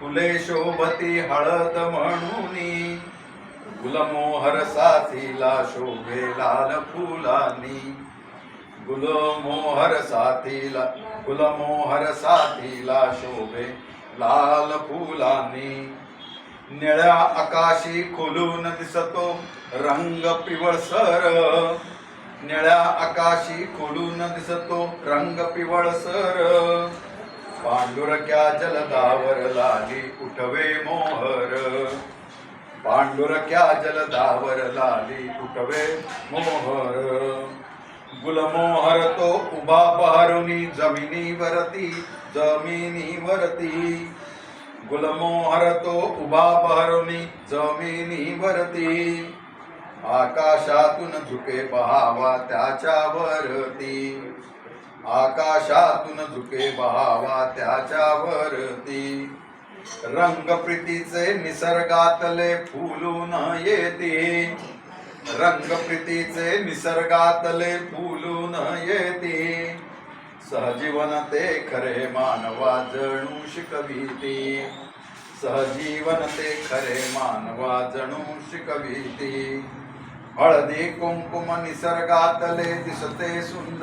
फुले शोभती हळद म्हणून. गुलमोहर साथीला शोभे लाल फुलानी. गुलमोहर साथीला गुलमोहर साथीला शोभे लाल फुलानी. निळ्या आकाशी खुलून दिसतो रंग पिवळसर निळ्या आकाशी खुलून दिसतो रंग पिवळसर पांडुरक्या जलदावर लाली उठवे मोहर. पांडुरक्या जलदावर लाली उठवे मोहर. गुलमोहर तो उभा बहरुनी जमिनीवरती जमिनीवरती. गुलमोहर तो उभा बहरुनी जमिनीवरती. आकाशातून झुके पहावा त्याच्यावरती. आकाशातून झुके बहावा त्याच्यावरती. रंग प्रीतीचे निसर्गातले फुलून येते. रंग प्रीतीचे निसर्गातले फुलून येते. सहजीवन ते खरे मानवा जणू शिकविते. सहजीवन ते खरे मानवा जणू शिकविते. हळदी कुंकुम निसर्गातले दिसते सुंदर.